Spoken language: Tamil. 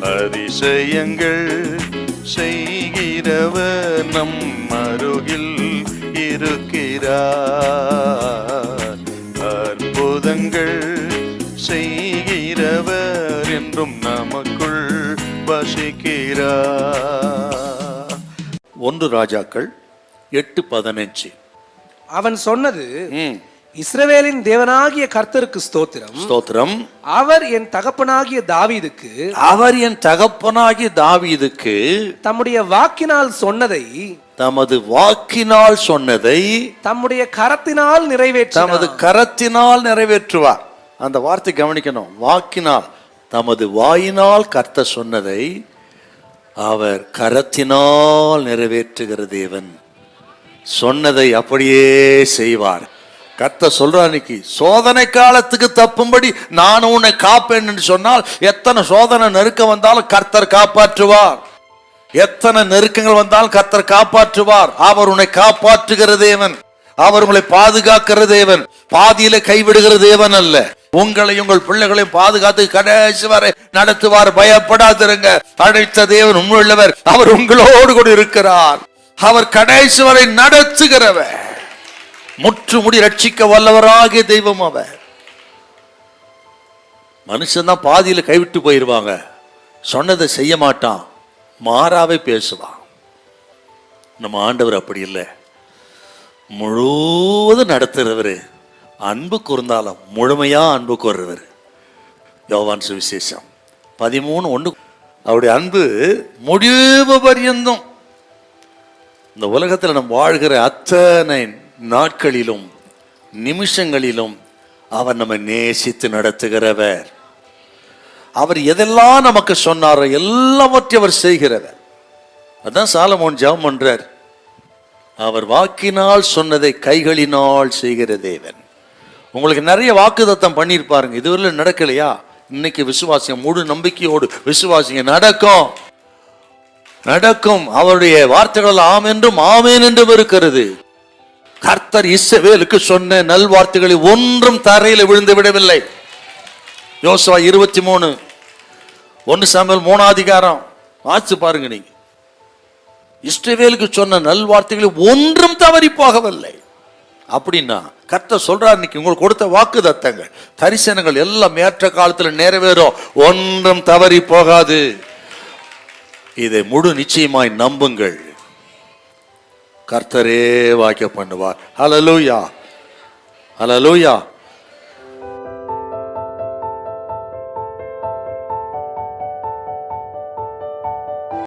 அதிசயங்கள் செய்கிறவர் நம் அருகில் இருக்கிறார். அற்புதங்கள் செய்கிறவர் என்றும் நமக்குள் வசிக்கிறார். ஒன்று ராஜாக்கள் எட்டு பதினஞ்சு. அவன் சொன்னது. இஸ்ரவேலின் தேவனாகிய கர்த்தருக்கு ஸ்தோத்திரம். ஸ்தோத்திரம். அவர் என் தகப்பனாகிய தாவீதுக்கு அவர் என் தகப்பனாகி தாவீதுக்கு தம்முடைய வாக்கினால் சொன்னதை தமது வாக்கினால் சொன்னதை தம்முடைய கரத்தினால் நிறைவேற்ற தமது கரத்தினால் நிறைவேற்றுவார். அந்த வார்த்தை கவனிக்கணும். வாக்கினால் தமது வாயினால் கர்த்த சொன்னதை அவர் கரத்தினால் நிறைவேற்றுகிற தேவன். சொன்னதை அப்படியே செய்வார். கத்த சொல்றார் இன்னைக்கு சோதனை காலத்துக்கு தப்பும்படி நான் உன்னை காப்பேன்னு சொன்னால் எத்தனை சோதனை நெருக்கம் வந்தாலும் கர்த்தர் காப்பாற்றுவார். எத்தனை நெருக்கங்கள் வந்தாலும் கர்த்தர் காப்பாற்றுவார். அவர் உன்னை காப்பாற்றுகிற தேவன். அவர் உங்களை பாதுகாக்கிற தேவன். பாதியில கைவிடுகிற தேவன் அல்ல. உங்களை உங்கள் பிள்ளைகளையும் பாதுகாத்து கடைசி வரை நடத்துவார். பயப்படாதிருங்க. அழைத்த தேவன் உள்ளவர் அவர் உங்களோடு கூட இருக்கிறார். அவர் கடைசி வரை நடத்துகிறவர். முற்றுமுடி ரட்சிக்க வல்லவராகிய தெய்வம் அவ மனுஷன் தான் பாதியில கைவிட்டு போயிருவாங்க. சொன்னதை செய்ய மாட்டான். மாறாவே பேசுவான். நம்ம ஆண்டவர் அப்படி இல்லை. முழுவதும் நடத்துகிறவர் அன்பு கூர்ந்தாலும் முழுமையா அன்பு கூறுறவர் யோவான் சுவிசேஷம் பதிமூணு ஒன்று. அவருடைய அன்பு முடிவு பரியந்தம் இந்த உலகத்தில் நம்ம வாழ்கிற அத்தனை நாட்களிலும் நிமிஷங்களிலும் அவர் நம்ம நேசித்து நடத்துகிறவர். அவர் எதெல்லாம் நமக்கு சொன்னாரோ எல்லாவற்றையும் அவர் செய்கிறவர். அதான் சாலமோன் ஜெபம் பண்றார். அவர் வாக்கினால் சொன்னதை கைகளினால் செய்கிற தேவன். உங்களுக்கு நிறைய வாக்குதத்தம் பண்ணியிருப்பாருங்க இதுவரையில் நடக்கலையா? இன்னைக்கு விசுவாசிங்க முழு நம்பிக்கையோடு விசுவாசிங்க நடக்கும். நடக்கும். அவருடைய வார்த்தைகள் ஆம் என்றும் ஆமேன் என்றும் இருக்கிறது. கர்த்தர் இஸ்ரவேலுக்கு சொன்ன நல்வார்த்தைகளை ஒன்றும் தரையில் விழுந்து விடவில்லை. யோசுவா இருபத்தி மூணு ஒன்று சாமியல் மூணாதிகாரம் அதிகாரம் பாருங்க நீங்க. இஸ்ரவேலுக்கு சொன்ன நல்வார்த்தைகளை ஒன்றும் தவறி போகவில்லை அப்படின்னா கர்த்தர் சொல்றார் இன்னைக்கு உங்களுக்கு கொடுத்த வாக்கு தத்தங்கள் தரிசனங்கள் எல்லாம் ஏற்ற காலத்தில் நிறைவேறும். ஒன்றும் தவறி போகாது இதை முழு நிச்சயமாய் நம்புங்கள். கர்த்தரே வாக்கிய பண்ணுவார். Hallelujah hallelujah